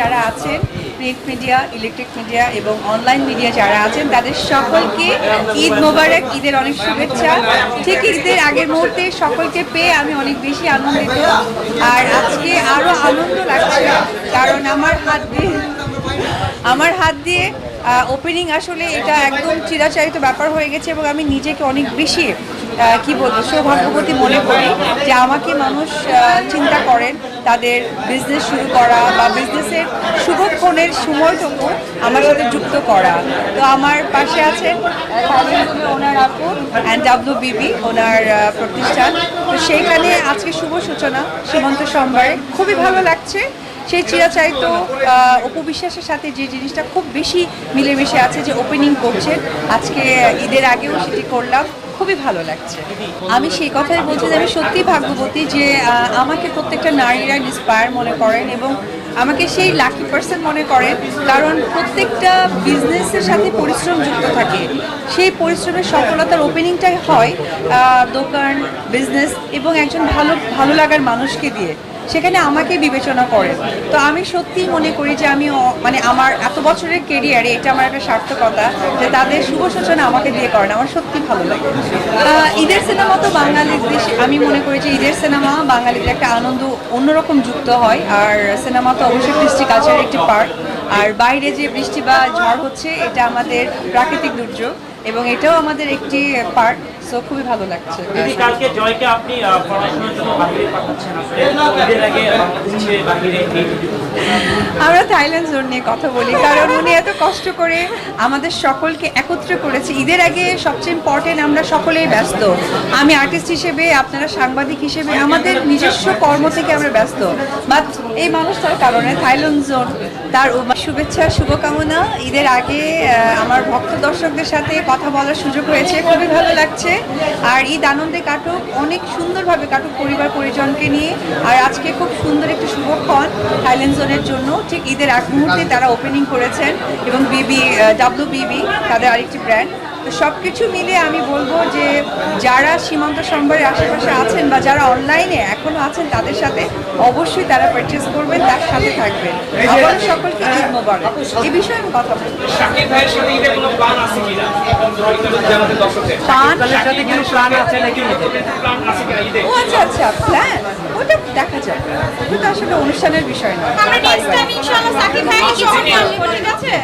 যারা আছেন print media electric media এবং অনলাইন মিডিয়া যারা আছেন, তাদের সকলকে ঈদ মোবারক, ঈদের অনেক শুভেচ্ছা। ঠিক ঈদের আগের মুহূর্তে সকলকে পেয়ে আমি অনেক বেশি আনন্দিত। আর আজকে আরও আনন্দ লাগছে, কারণ আমার হাত দিয়ে আমার হাত দিয়ে ওপেনিং আসলে এটা একদম চিরাচারিত ব্যাপার হয়ে গেছে এবং আমি নিজেকে অনেক বেশি কি বলব, সৌভাগ্যবতী মনে করি যে আমাকে মানুষ চিন্তা করেন তাদের বিজনেস শুরু করা বা বিজনেসের শুভক্ষণের সময়টুকু আমার সাথে যুক্ত করা। তো আমার পাশে আছেন ওনার আপু অ্যান্ড ডাব্লিউ বিবি ওনার প্রতিষ্ঠান। তো সেইখানে আজকে শুভ সূচনা, সীমন্ত সোমবারে খুবই ভালো লাগছে। সেই চিরাচারিত অপু বিশ্বাসের সাথে যে জিনিসটা খুব বেশি মিলেমিশে আছে যে ওপেনিং করছেন, আজকে ঈদের আগেও সেটি করলাম, খুবই ভালো লাগছে। আমি সেই কথাই বলছি যে আমি সত্যি ভাগ্যবতী যে আমাকে প্রত্যেকটা নারীরা ইন্সপায়ার মনে করেন এবং আমাকে সেই লাকি পার্সন মনে করেন, কারণ প্রত্যেকটা বিজনেসের সাথে পরিশ্রম যুক্ত থাকে। সেই পরিশ্রমের সফলতার ওপেনিংটাই হয় দোকান বিজনেস এবং একজন ভালো ভালো লাগার মানুষকে দিয়ে। সেখানে আমাকে বিবেচনা করেন তো আমি সত্যিই মনে করি যে আমি মানে আমার এত বছরের কেরিয়ারে এটা আমার একটা সার্থকতা যে তাদের শুভ সূচনা আমাকে দিয়ে করেন। আমার সত্যি ভালো লাগে। ঈদের সিনেমা তো বাঙালিদের আমি মনে করি যে ঈদের সিনেমা বাঙালিদের একটা আনন্দ অন্যরকম যুক্ত হয়। আর সিনেমা তো অবশ্যই কৃষ্টি কালচারের একটি পার্ট আর বাইরে যে বৃষ্টি বা ঝড় হচ্ছে, এটা আমাদের প্রাকৃতিক দুর্যোগ এবং এটাও আমাদের একটি পার্ট সো খুবই ভালো লাগছে। দিদি কালকে জয়কে আপনি পড়াশোনার জন্য বাহিরে পাঠাচ্ছেন। ঈদের আগে বাহিরে এই আমরা থাইল্যান্ড জোন নিয়ে কথা বলি কারণ উনি এত কষ্ট করে আমাদের সকলকে একত্র করেছে। ঈদের আগে সবচেয়ে ইম্পর্টেন্ট আমরা সকলেই ব্যস্ত। আমি আর্টিস্ট হিসেবে আপনারা সাংবাদিক হিসেবে আমাদের নিজস্ব কর্ম থেকে আমরা ব্যস্ত। বাট এই মানুষটার কারণে থাইল্যান্ড জোন তার শুভেচ্ছা শুভকামনা। ঈদের আগে আমার ভক্ত দর্শকদের সাথে কথা বলার সুযোগ হয়েছে। খুবই ভালো লাগছে। আর ঈদ আনন্দে কাটুক, অনেক সুন্দরভাবে কাটুক পরিবার পরিজনকে নিয়ে। আর আজকে খুব সুন্দর একটি শুভক্ষণ থাইল্যান্ড জোনের জন্য। ঠিক ঈদের এক মুহূর্তে তারা ওপেনিং করেছেন এবং বিবি ডাব্লিউ বিবি তাদের আরেকটি ব্র্যান্ড তো সব কিছু মিলে আমি বলব যে যারা সীমান্ত সম্ভারের আশেপাশে আছেন বা যারা অনলাইনে এখনও আছেন তাদের সাথে অবশ্যই তারা পারচেস করবেন তার সাথে থাকবেন। আবার সকলকে ঈদ মোবারক। এই বিষয়ে আমি কথা বলব। শাকিব ভাইয়ের সাথে ঈদের কোনো প্ল্যান আছে কিনা? আমাদের দর্শকদের। পান তাদের সাথে কিছু প্ল্যান আছে নাকি প্ল্যান আছে কিনা ঈদে? ও আচ্ছা আচ্ছা প্ল্যান ওটা দেখা যাবে ওটা আসলে অনুষ্ঠানের বিষয় নয়। আমরা নেক্সট টাইম ইনশাআল্লাহ সাকিব ভাইকে ঠিক আছে?